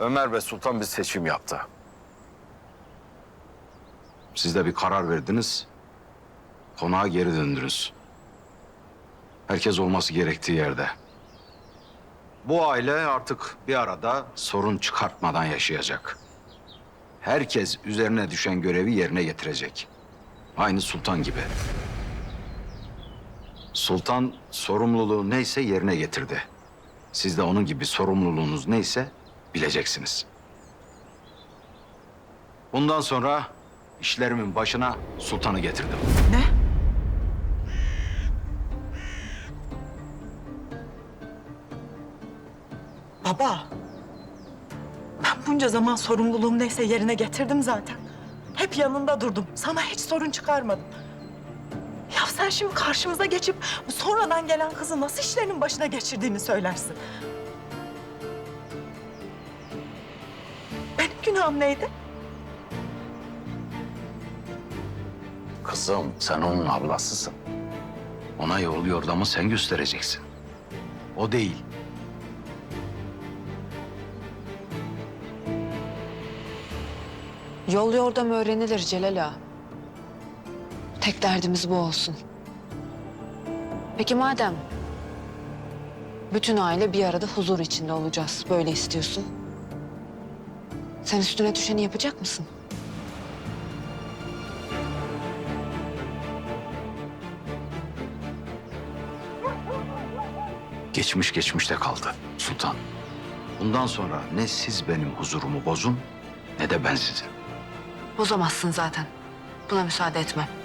Ömer ve Sultan bir seçim yaptı. Siz de bir karar verdiniz. Konağa geri döndünüz. Herkes olması gerektiği yerde. Bu aile artık bir arada sorun çıkartmadan yaşayacak. Herkes üzerine düşen görevi yerine getirecek. Aynı Sultan gibi. Sultan sorumluluğu neyse yerine getirdi. Siz de onun gibi sorumluluğunuz neyse bileceksiniz. Bundan sonra işlerimin başına sultanı getirdim. Ne? Baba. Ben bunca zaman sorumluluğum neyse yerine getirdim zaten. Hep yanında durdum. Sana hiç sorun çıkarmadım. Ya sen şimdi karşımıza geçip sonradan gelen kızı nasıl işlerinin başına geçirdiğini söylersin. Günahım neydi? Kızım sen onun ablasısın. Ona yol yordamı sen göstereceksin. O değil. Yol yordam öğrenilir Celal Ağa. Tek derdimiz bu olsun. Peki madem bütün aile bir arada huzur içinde olacağız, böyle istiyorsun. Sen üstüne düşeni yapacak mısın? Geçmiş geçmişte kaldı sultan. Bundan sonra ne siz benim huzurumu bozun ne de ben sizin. Bozamazsın zaten. Buna müsaade etmem.